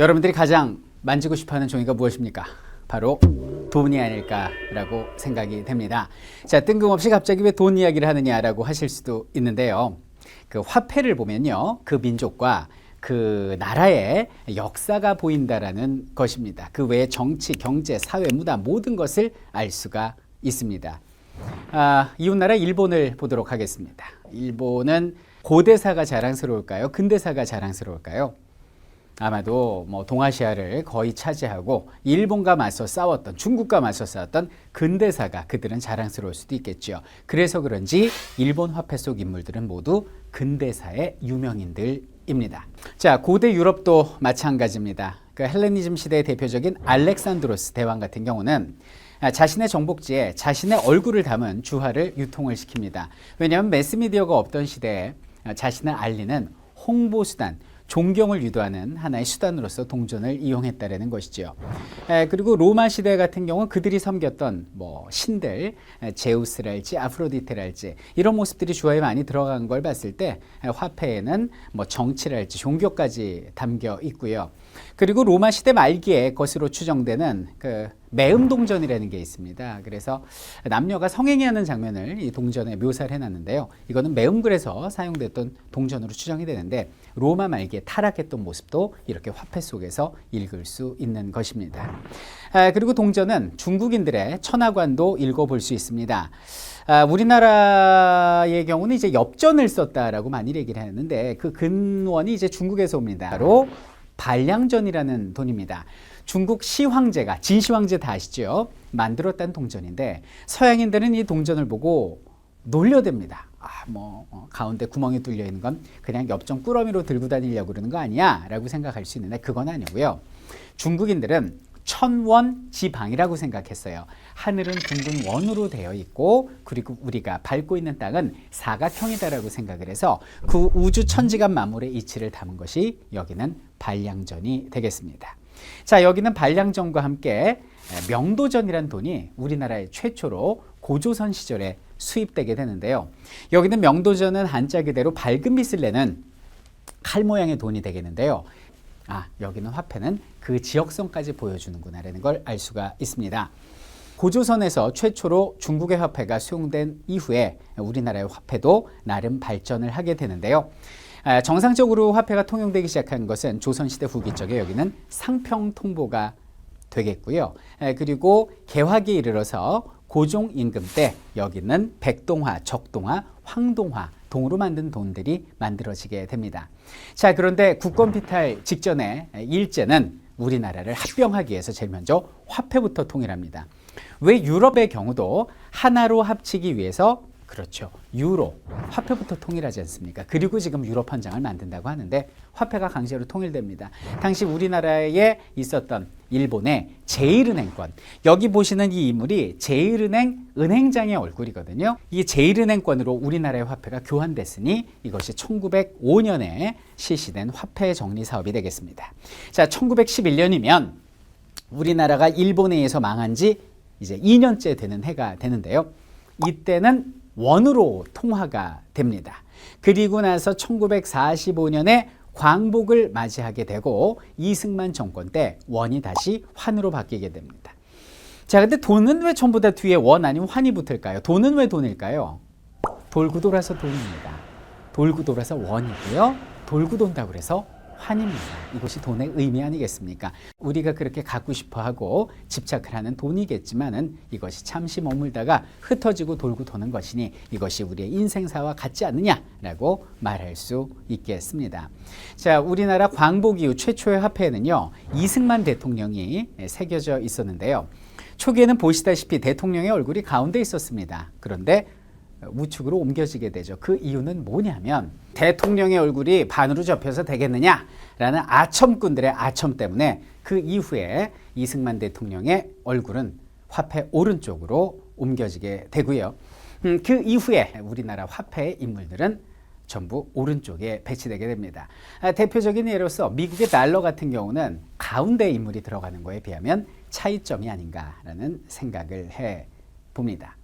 여러분들이 가장 만지고 싶어하는 종이가 무엇입니까? 바로 돈이 아닐까라고 생각이 됩니다. 자, 뜬금없이 갑자기 왜 돈 이야기를 하느냐라고 하실 수도 있는데요. 그 화폐를 보면요, 그 민족과 그 나라의 역사가 보인다라는 것입니다. 그 외에 정치, 경제, 사회, 문화 모든 것을 알 수가 있습니다. 아, 이웃나라 일본을 보도록 하겠습니다. 일본은 고대사가 자랑스러울까요? 근대사가 자랑스러울까요? 아마도 뭐 동아시아를 거의 차지하고 일본과 맞서 싸웠던 중국과 맞서 싸웠던 근대사가 그들은 자랑스러울 수도 있겠죠. 그래서 그런지 일본 화폐 속 인물들은 모두 근대사의 유명인들입니다. 자, 고대 유럽도 마찬가지입니다. 그 헬레니즘 시대의 대표적인 알렉산드로스 대왕 같은 경우는 아, 자신의 정복지에 자신의 얼굴을 담은 주화를 유통을 시킵니다. 왜냐하면 매스미디어가 없던 시대에 아, 자신을 알리는 홍보 수단, 존경을 유도하는 하나의 수단으로서 동전을 이용했다라는 것이죠. 에, 그리고 로마 시대 같은 경우 그들이 섬겼던 뭐 신들, 에, 제우스랄지 아프로디테랄지 이런 모습들이 주화에 많이 들어간 걸 봤을 때 에, 화폐에는 뭐 정치랄지 종교까지 담겨 있고요. 그리고 로마 시대 말기에 것으로 추정되는 그 매음 동전이라는 게 있습니다. 그래서 남녀가 성행위하는 장면을 이 동전에 묘사를 해놨는데요. 이거는 매음글에서 사용됐던 동전으로 추정이 되는데 로마 말기에 타락했던 모습도 이렇게 화폐 속에서 읽을 수 있는 것입니다. 아, 그리고 동전은 중국인들의 천하관도 읽어볼 수 있습니다. 아, 우리나라의 경우는 이제 엽전을 썼다라고 많이 얘기를 하는데 그 근원이 이제 중국에서 옵니다. 바로 발량전이라는 돈입니다. 중국 시황제가 진시황제 다 아시죠? 만들었다는 동전인데 서양인들은 이 동전을 보고 놀려댑니다. 아, 뭐 어, 가운데 구멍이 뚫려 있는 건 그냥 엽전 꾸러미로 들고 다니려고 그러는 거 아니야?라고 생각할 수 있는데 그건 아니고요. 중국인들은 천원 지방이라고 생각했어요. 하늘은 둥근 원으로 되어 있고 그리고 우리가 밟고 있는 땅은 사각형이다라고 생각을 해서 그 우주 천지간 만물의 이치를 담은 것이 여기는 발량전이 되겠습니다. 자, 여기는 발량전과 함께 명도전이란 돈이 우리나라에 최초로 고조선 시절에 수입되게 되는데요. 여기는 명도전은 한자 그대로 밝은 빛을 내는 칼 모양의 돈이 되겠는데요. 아, 여기는 화폐는 그 지역성까지 보여주는구나라는 걸 알 수가 있습니다. 고조선에서 최초로 중국의 화폐가 수용된 이후에 우리나라의 화폐도 나름 발전을 하게 되는데요. 아, 정상적으로 화폐가 통용되기 시작한 것은 조선시대 후기 쪽에 여기는 상평통보가 되겠고요. 에, 그리고 개화기에 이르러서 고종 임금 때 여기는 백동화, 적동화, 황동화 동으로 만든 돈들이 만들어지게 됩니다. 자, 그런데 국권 피탈 직전에 일제는 우리나라를 합병하기 위해서 제일 먼저 화폐부터 통일합니다. 왜 유럽의 경우도 하나로 합치기 위해서 그렇죠. 유로 화폐부터 통일하지 않습니까? 그리고 지금 유럽 헌장을 만든다고 하는데 화폐가 강제로 통일됩니다. 당시 우리나라에 있었던 일본의 제일은행권 여기 보시는 이 인물이 제일은행 은행장의 얼굴이거든요. 이 제일은행권으로 우리나라의 화폐가 교환됐으니 이것이 1905년에 실시된 화폐 정리 사업이 되겠습니다. 자, 1911년이면 우리나라가 일본에 의해서 망한 지 이제 2년째 되는 해가 되는데요. 이때는 원으로 통화가 됩니다. 그리고 나서 1945년에 광복을 맞이하게 되고 이승만 정권 때 원이 다시 환으로 바뀌게 됩니다. 자, 근데 돈은 왜 전부 다 뒤에 원 아니면 환이 붙을까요? 돈은 왜 돈일까요? 돌고 돌아서 돈입니다. 돌고 돌아서 원이고요. 돌고 돈다고 그래서 환입니다. 이것이 돈의 의미 아니겠습니까? 우리가 그렇게 갖고 싶어 하고 집착을 하는 돈이겠지만은 이것이 잠시 머물다가 흩어지고 돌고 도는 것이니 이것이 우리의 인생사와 같지 않느냐라고 말할 수 있겠습니다. 자, 우리나라 광복 이후 최초의 화폐에는요, 이승만 대통령이 새겨져 있었는데요. 초기에는 보시다시피 대통령의 얼굴이 가운데 있었습니다. 그런데 우측으로 옮겨지게 되죠. 그 이유는 뭐냐면 대통령의 얼굴이 반으로 접혀서 되겠느냐라는 아첨꾼들의 아첨 때문에 그 이후에 이승만 대통령의 얼굴은 화폐 오른쪽으로 옮겨지게 되고요. 음, 그 이후에 우리나라 화폐의 인물들은 전부 오른쪽에 배치되게 됩니다. 아, 대표적인 예로서 미국의 달러 같은 경우는 가운데 인물이 들어가는 거에 비하면 차이점이 아닌가라는 생각을 해 봅니다.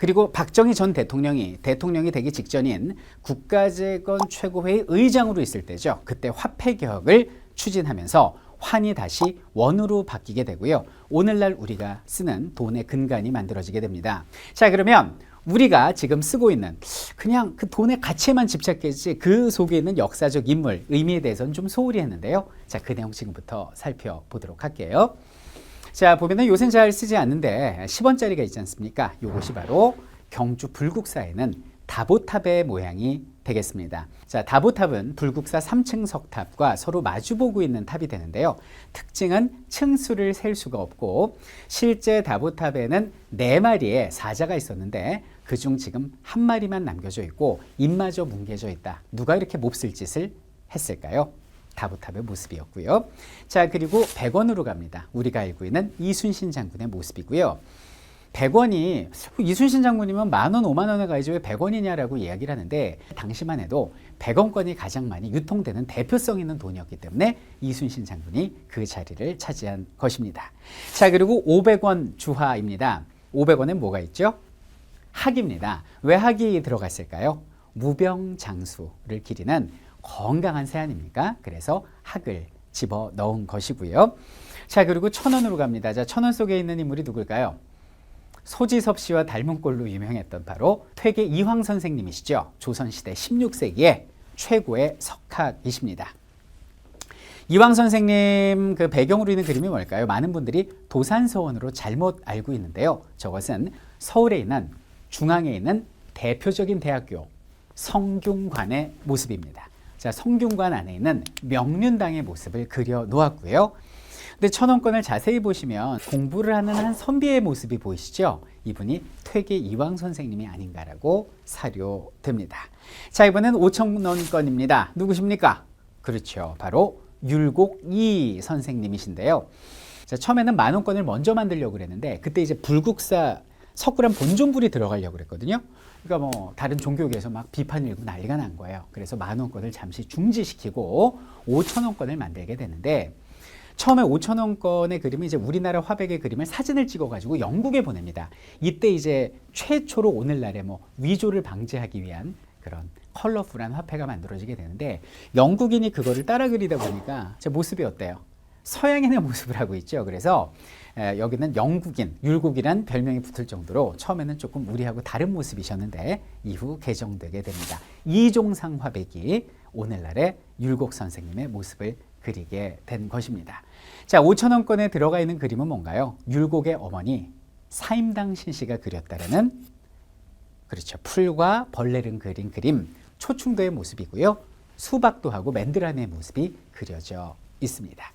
그리고 박정희 전 대통령이 대통령이 되기 직전인 국가재건 최고회의 의장으로 있을 때죠. 그때 화폐 개혁을 추진하면서 환이 다시 원으로 바뀌게 되고요. 오늘날 우리가 쓰는 돈의 근간이 만들어지게 됩니다. 자, 그러면 우리가 지금 쓰고 있는 그냥 그 돈의 가치에만 집착했지 그 속에 있는 역사적 인물, 의미에 대해서는 좀 소홀히 했는데요. 자, 그 내용 지금부터 살펴보도록 할게요. 자, 보면은 요새는 잘 쓰지 않는데 10원짜리가 있지 않습니까? 요것이 바로 경주 불국사에는 다보탑의 모양이 되겠습니다. 자, 다보탑은 불국사 3층 석탑과 서로 마주보고 있는 탑이 되는데요. 특징은 층수를 셀 수가 없고 실제 다보탑에는 네 마리의 사자가 있었는데 그중 지금 한 마리만 남겨져 있고 입마저 뭉개져 있다. 누가 이렇게 몹쓸 짓을 했을까요? 다보탑의 모습이었고요. 자, 그리고 100원으로 갑니다. 우리가 알고 있는 이순신 장군의 모습이고요. 100원이 이순신 장군이면 만 원, 5만 원에 가야지 왜 100원이냐라고 이야기를 하는데 당시만 해도 100원권이 가장 많이 유통되는 대표성 있는 돈이었기 때문에 이순신 장군이 그 자리를 차지한 것입니다. 자, 그리고 500원 주화입니다. 500원엔 뭐가 있죠? 학입니다. 왜 학이 들어갔을까요? 무병장수를 기리는 건강한 새 아닙니까? 그래서 학을 집어 넣은 것이고요. 자, 그리고 천 원으로 갑니다. 자, 천원 속에 있는 인물이 누굴까요? 소지섭 씨와 닮은 꼴로 유명했던 바로 퇴계 이황 선생님이시죠. 조선시대 16세기의 최고의 석학이십니다. 이황 선생님 그 배경으로 있는 그림이 뭘까요? 많은 분들이 도산서원으로 잘못 알고 있는데요. 저것은 서울에 있는 중앙에 있는 대표적인 대학교 성균관의 모습입니다. 자, 성균관 안에 있는 명륜당의 모습을 그려 놓았고요. 근데 천원권을 자세히 보시면 공부를 하는 한 선비의 모습이 보이시죠? 이분이 퇴계 이왕 선생님이 아닌가라고 사료됩니다. 자, 이번엔 5천원권입니다. 누구십니까? 그렇죠. 바로 율곡이 선생님이신데요. 자, 처음에는 만 원권을 먼저 만들려고 그랬는데 그때 이제 불국사 석굴암 본존불이 들어가려고 그랬거든요. 그러니까 뭐 다른 종교계에서 막 비판 일고 난리가 난 거예요. 그래서 만 원권을 잠시 중지시키고 5천 원권을 만들게 되는데 처음에 5천 원권의 그림이 이제 우리나라 화백의 그림을 사진을 찍어가지고 영국에 보냅니다. 이때 이제 최초로 오늘날의 뭐 위조를 방지하기 위한 그런 컬러풀한 화폐가 만들어지게 되는데 영국인이 그거를 따라 그리다 보니까 제 모습이 어때요? 서양인의 모습을 하고 있죠. 그래서 에, 여기는 영국인, 율곡이란 별명이 붙을 정도로 처음에는 조금 우리하고 다른 모습이셨는데 이후 개정되게 됩니다. 이종상 화백이 오늘날의 율곡 선생님의 모습을 그리게 된 것입니다. 자, 5천원권에 들어가 있는 그림은 뭔가요? 율곡의 어머니 사임당 신씨가 그렸다라는 그렇죠. 풀과 벌레를 그린 그림 초충도의 모습이고요. 수박도 하고 맨드란의 모습이 그려져 있습니다.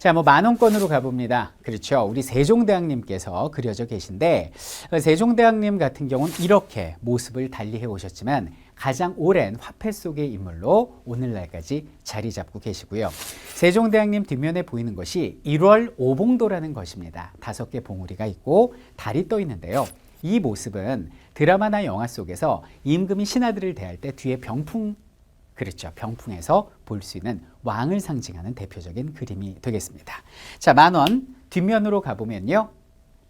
자, 뭐 만원권으로 가봅니다. 그렇죠. 우리 세종대왕님께서 그려져 계신데 세종대왕님 같은 경우는 이렇게 모습을 달리해 오셨지만 가장 오랜 화폐 속의 인물로 오늘날까지 자리 잡고 계시고요. 세종대왕님 뒷면에 보이는 것이 1월 오봉도라는 것입니다. 다섯 개 봉우리가 있고 달이 떠 있는데요. 이 모습은 드라마나 영화 속에서 임금이 신하들을 대할 때 뒤에 병풍 그렇죠. 병풍에서 볼 수 있는 왕을 상징하는 대표적인 그림이 되겠습니다. 자, 만원 뒷면으로 가보면요.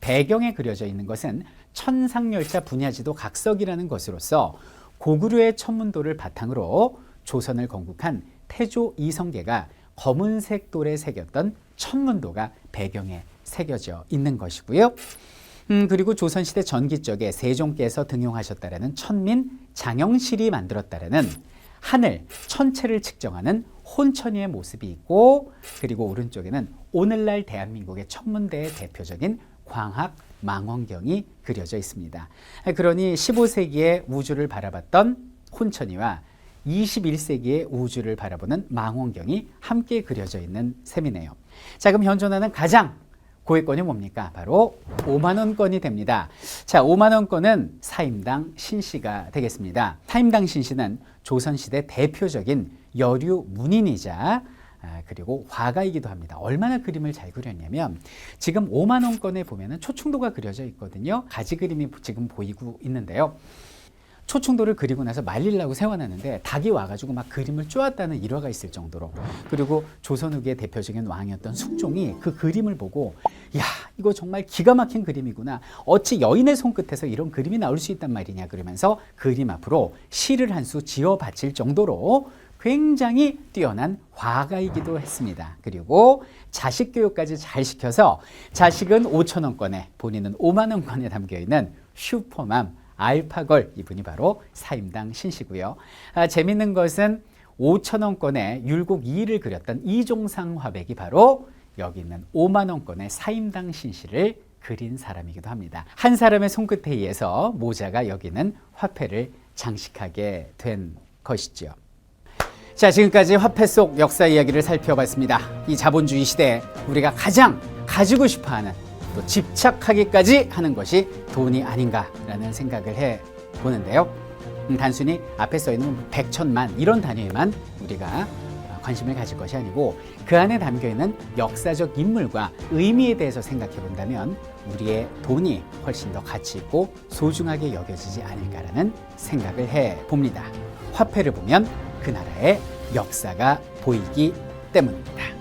배경에 그려져 있는 것은 천상열차 분야지도 각석이라는 것으로서 고구려의 천문도를 바탕으로 조선을 건국한 태조 이성계가 검은색 돌에 새겼던 천문도가 배경에 새겨져 있는 것이고요. 음, 그리고 조선시대 전기적에 세종께서 등용하셨다라는 천민 장영실이 만들었다라는 하늘, 천체를 측정하는 혼천이의 모습이 있고 그리고 오른쪽에는 오늘날 대한민국의 천문대의 대표적인 광학 망원경이 그려져 있습니다. 그러니 15세기의 우주를 바라봤던 혼천이와 21세기의 우주를 바라보는 망원경이 함께 그려져 있는 셈이네요. 자, 그럼 현존하는 가장 고액권이 뭡니까? 바로 5만 원권이 됩니다. 자, 5만 원권은 사임당 신씨가 되겠습니다. 사임당 신씨는 조선시대 대표적인 여류 문인이자 아, 그리고 화가이기도 합니다. 얼마나 그림을 잘 그렸냐면 지금 5만 원권에 보면은 초충도가 그려져 있거든요. 가지 그림이 지금 보이고 있는데요. 초충도를 그리고 나서 말리려고 세워놨는데 닭이 와가지고 막 그림을 쪼았다는 일화가 있을 정도로. 그리고 조선 후기의 대표적인 왕이었던 숙종이 그 그림을 보고 야 이거 정말 기가 막힌 그림이구나. 어찌 여인의 손끝에서 이런 그림이 나올 수 있단 말이냐? 그러면서 그림 앞으로 시를 한 수 지어 바칠 정도로 굉장히 뛰어난 화가이기도 했습니다. 그리고 자식 교육까지 잘 시켜서 자식은 5천 원권에 본인은 5만 원권에 담겨 있는 슈퍼맘 알파걸 이분이 바로 사임당 신씨고요. 아, 재밌는 것은 5천 원권에 율곡 2를 그렸던 이종상 화백이 바로 여기 있는 5만 원권의 사임당 신씨를 그린 사람이기도 합니다. 한 사람의 손끝에 의해서 모자가 여기는 화폐를 장식하게 된 것이죠. 자, 지금까지 화폐 속 역사 이야기를 살펴봤습니다. 이 자본주의 시대에 우리가 가장 가지고 싶어 하는 또 집착하기까지 하는 것이 돈이 아닌가라는 생각을 해 보는데요. 음, 단순히 앞에 써 있는 백천만 이런 단위에만 우리가 관심을 가질 것이 아니고 그 안에 담겨 있는 역사적 인물과 의미에 대해서 생각해 본다면 우리의 돈이 훨씬 더 가치 있고 소중하게 여겨지지 않을까라는 생각을 해 봅니다. 화폐를 보면 그 나라의 역사가 보이기 때문입니다.